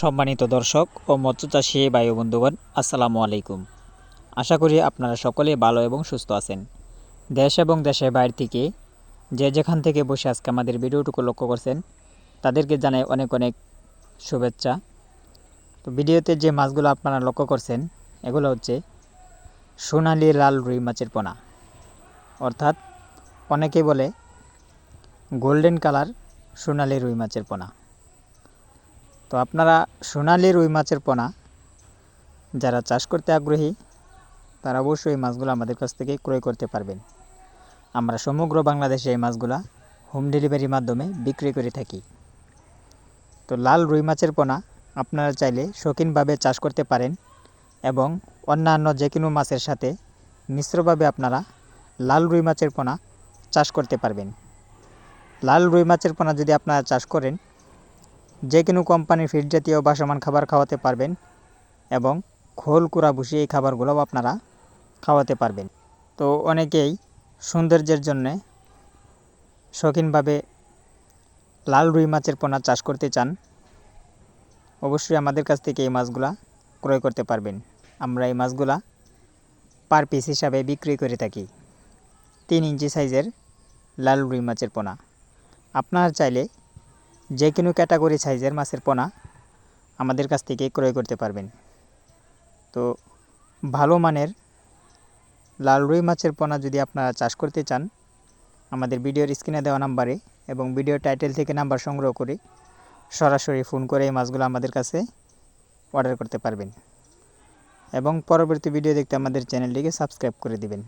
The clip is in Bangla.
সম্মানিত দর্শক ও মৎস্যচাষী বায়ু বন্ধুগণ, আসসালামু আলাইকুম। আশা করি আপনারা সকলে ভালো এবং সুস্থ আছেন। দেশ এবং দেশের বাইরে থেকে যে যেখান থেকে বসে আজকে আমাদের ভিডিওটুকু লক্ষ্য করছেন, তাদেরকে জানাই অনেক অনেক শুভেচ্ছা। তো ভিডিওতে যে মাছগুলো আপনারা লক্ষ্য করছেন, এগুলো হচ্ছে সোনালি লাল রুই মাছের পোনা। অর্থাৎ অনেকে বলে, গোল্ডেন কালার সোনালি রুই মাছের পোনা। তো আপনারা সোনালি রুই মাছের পোনা, যারা চাষ করতে আগ্রহী, তারা অবশ্যই এই মাছগুলো আমাদের কাছ থেকে ক্রয় করতে পারবেন। আমরা সমগ্র বাংলাদেশে এই মাছগুলা হোম ডেলিভারির মাধ্যমে বিক্রি করে থাকি। তো লাল রুই মাছের পোনা আপনারা চাইলে শৌখিনভাবে চাষ করতে পারেন এবং অন্যান্য যে কোনো মাছের সাথে মিশ্রভাবে আপনারা লাল রুই মাছের পোনা চাষ করতে পারবেন। লাল রুই মাছের পোনা যদি আপনারা চাষ করেন যে কোনো কোম্পানির ফিড জাতীয় বাসমান খাবার খাওয়াতে পারবেন এবং খোল কুড়া ভুসি এই খাবারগুলোও আপনারা খাওয়াতে পারবেন। তো অনেকেই সৌন্দর্যের জন্যে শৌখিনভাবে লাল রুই মাছের পোনা চাষ করতে চান, অবশ্যই আমাদের কাছ থেকে এই মাছগুলা ক্রয় করতে পারবেন। আমরা এই মাছগুলা পার পিস হিসাবে বিক্রি করে থাকি। তিন ইঞ্চি সাইজের লাল রুই মাছের পোনা। আপনারা চাইলে যে কোনো ক্যাটাগরি সাইজের মাছের পোনা আমাদের কাছ থেকে ক্রয় করতে পারবেন। তো ভালো মানের লাল রুই মাছের পোনা যদি আপনারা চাষ করতে চান, আমাদের ভিডিওর স্ক্রিনে দেওয়া নাম্বারে এবং ভিডিও টাইটেল থেকে নাম্বার সংগ্রহ করে সরাসরি ফোন করে এই মাছগুলো আমাদের কাছে অর্ডার করতে পারবেন। এবং পরবর্তী ভিডিও দেখতে আমাদের চ্যানেলটিকে সাবস্ক্রাইব করে দিবেন।